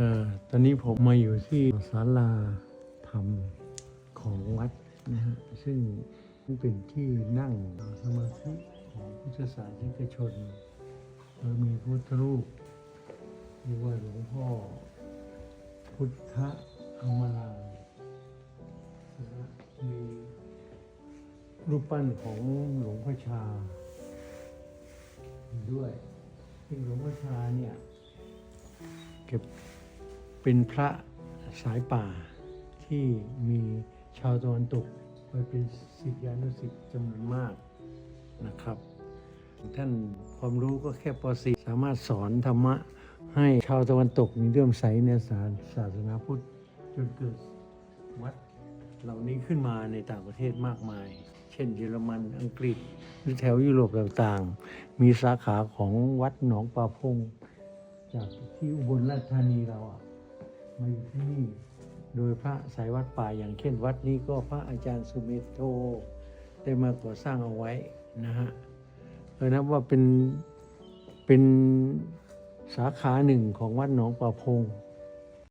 เอ่อตอนนี้ผมมาอยู่ที่ศาลาธรรมของวัดนะฮะ ซึ่งเป็นที่นั่งสมาธิของพุทธศาสนิกชนโดยมีพระพุทธรูปเรียกว่าหลวงพ่อ พุทธอมรามนะฮะมีรูปปั้นของหลวงพ่อชา ด้วยซึ่งหลวงพ่อชาเนี่ย เก็บ เป็นพระสายป่าที่มีชาวตะวันตกไปเป็นศิษยานุศิษย์จำนวนมากนะครับ ท่านความรู้ก็แค่ป .4 สามารถสอนธรรมะให้ชาวตะวันตกมีเรื่อมใสในศาสศาสนาพุทธจนเกิดวัดเหล่านี้ขึ้นมาในต่างประเทศมากมาย เช่นเยอรมันอังกฤษหรือแถวยุโรปต่างๆ มีสาขาของวัดหนองปลาพง จากที่อุบลราชธานีเราอะ มาอยู่ที่นี่ โดยพระสายวัดป่าอย่างเช่นวัดนี้ก็พระอาจารย์สุเมธโทได้มาก่อสร้างเอาไว้นะฮะเออนับว่าเป็นเป็นสาขาหนึ่งของวัดหนองป่าพง